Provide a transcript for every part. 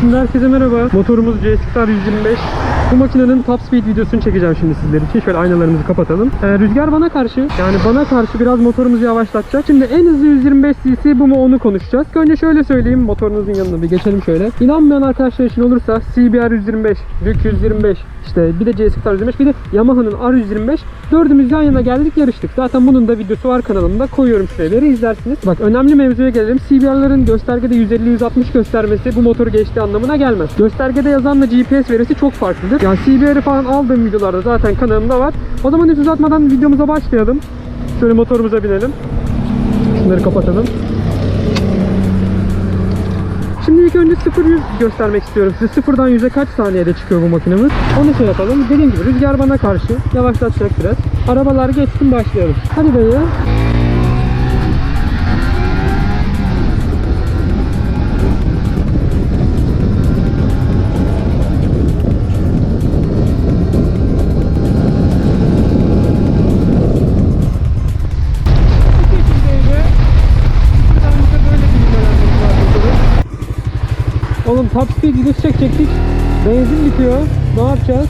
Şimdi herkese merhaba. Motorumuz CSXR 125. Bu makinenin top speed videosunu çekeceğim şimdi sizler için. Şöyle aynalarımızı kapatalım. Ee, rüzgar bana karşı, yani bana karşı biraz motorumuzu yavaşlatacak. Şimdi en hızlı 125 cc bu mu onu konuşacağız. Önce şöyle söyleyeyim motorunuzun yanına bir geçelim şöyle. İnanmayan arkadaşlar için olursa CBR 125, RÜK 125, işte bir de CSXR 125, bir de Yamaha'nın R125. Dördümüz yan yana geldik yarıştık. Zaten bunun da videosu var kanalımda. Koyuyorum yere izlersiniz. Bak önemli mevzuya gelelim. CBR'ların göstergede 150-160 göstermesi bu motoru geçtiği anlamına gelmez. Göstergede yazanla GPS verisi çok farklıdır. Yani CBR'i falan aldığım videolarda zaten kanalımda var. O zaman hiç uzatmadan videomuza başlayalım. Şöyle motorumuza binelim. Şunları kapatalım. Şimdi ilk önce 0-100 göstermek istiyorum size. Sıfırdan 100'e kaç saniyede çıkıyor bu makinemiz? Onu şey yapalım. Dediğim gibi rüzgar bana karşı yavaşlatacak biraz. Arabalar geçsin başlayalım. Hadi. Bu top speed videosu çekecektik. Benzin bitiyor. Ne yapacağız?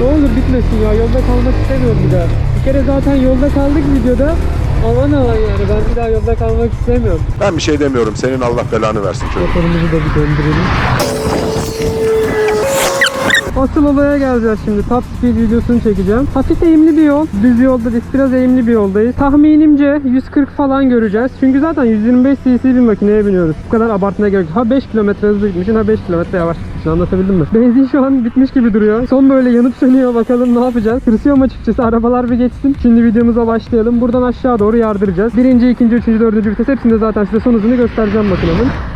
Ne olur bitmesin ya. Yolda kalmak istemiyorum bir daha. Bir kere zaten yolda kaldık videoda. Aman aman yani ben bir daha yolda kalmak istemiyorum. Ben bir şey demiyorum. Senin Allah belanı versin çocuk. Motorumuzu da bir döndürelim. Asıl olaya geleceğiz şimdi. Top speed videosunu çekeceğim. Hafif eğimli bir yol. Düz yolda değil, biraz eğimli bir yoldayız. Tahminimce 140 falan göreceğiz. Çünkü zaten 125 cc bir makineye biniyoruz. Bu kadar abartmaya gerek yok. Ha 5 km hızlı gitmişsin ha 5 km yavaş gitmişsin. Anlatabildim mi? Benzin şu an bitmiş gibi duruyor. Son böyle yanıp sönüyor. Bakalım ne yapacağız. Tırsıyorum açıkçası. Arabalar bir geçsin. Şimdi videomuza başlayalım. Buradan aşağı doğru yardıracağız. Birinci, ikinci, üçüncü, dördüncü vites. Hepsinde zaten size son hızını göstereceğim makinenin.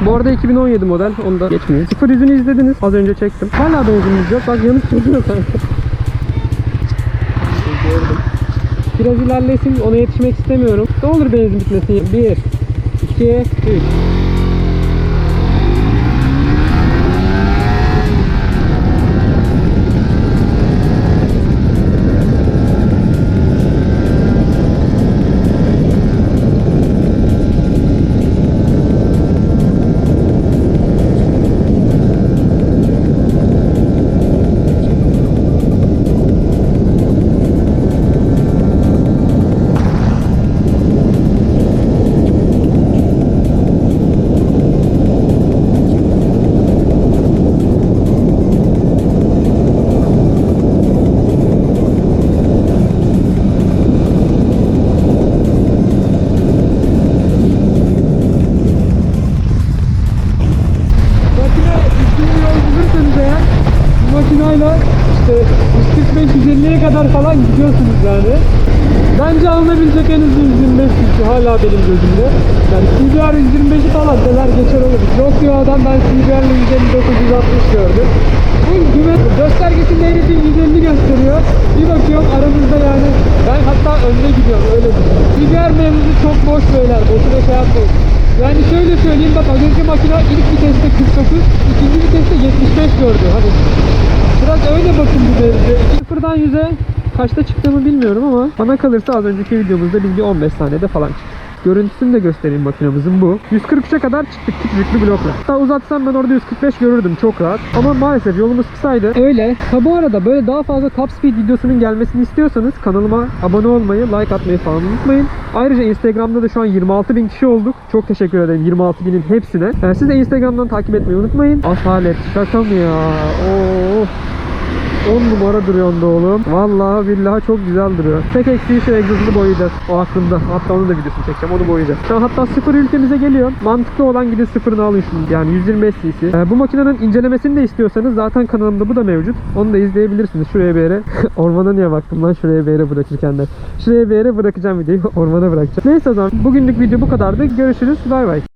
Bu arada 2017 model. Onu da geçmeyin. Sıfır yüzünü izlediniz. Az önce çektim. Hala benzinimiz yok. Bak yanıp sönüyor sanki. Biraz ilerlesin. Ona yetişmek istemiyorum. Ne olur benzin bitmesin. 1, 2, 3. 145-150'ye kadar falan gidiyorsunuz yani. Bence alınabilecek en hızlı 125 cc hala benim gözümde. Yani CBR 125'i falan neler geçer olur. Yok diyor adam ben CBR 159-160 gördüm. Bu güven göstergesinde iyi 150 gösteriyor. Bir bakıyorum aramızda yani ben hatta önde gidiyorum öyle düşünüyorum. CBR mevzusu çok boş beyler. Boşuna şey yapmayın. Yani şöyle söyleyeyim bak az önce makine ilk viteste 49, ikinci viteste 75 gördü. Hani biraz öyle bakın bu mevzuya. Sıfırdan 100'e kaçta çıktığımı bilmiyorum ama bana kalırsa az önceki videomuzda bilgi 15 saniyede falan çıktı. Görüntüsünü de göstereyim makinemizin bu. 143'e kadar çıktık küçücük bir blokla. Hatta uzatsam ben orada 145 görürdüm çok rahat. Ama maalesef yolumuz kısaydı. Öyle. Ha bu arada böyle daha fazla top speed videosunun gelmesini istiyorsanız kanalıma abone olmayı, like atmayı falan unutmayın. Ayrıca Instagram'da da şu an 26 bin kişi olduk. Çok teşekkür ederim 26 binin hepsine. Ee, siz de Instagram'dan takip etmeyi unutmayın. Asalet şaka mı ya? Oo. 10 numara duruyor onda oğlum. Vallahi billahi çok güzel duruyor. Tek eksiği şu egzozunu boyayacağız. O aklımda. Hatta onun da videosunu çekeceğim. Onu boyayacağız. Şu an hatta sıfır ülkemize geliyor. Mantıklı olan gidin sıfırını alın şunu. Yani 125 cc. Ee, bu makinenin incelemesini de istiyorsanız zaten kanalımda bu da mevcut. Onu da izleyebilirsiniz. Şuraya bir yere. Ormana niye baktım lan şuraya bir yere bırakırken de. Şuraya bir yere bırakacağım videoyu. Ormana bırakacağım. Neyse o zaman. Bugünlük video bu kadardı. Görüşürüz. Bay bay.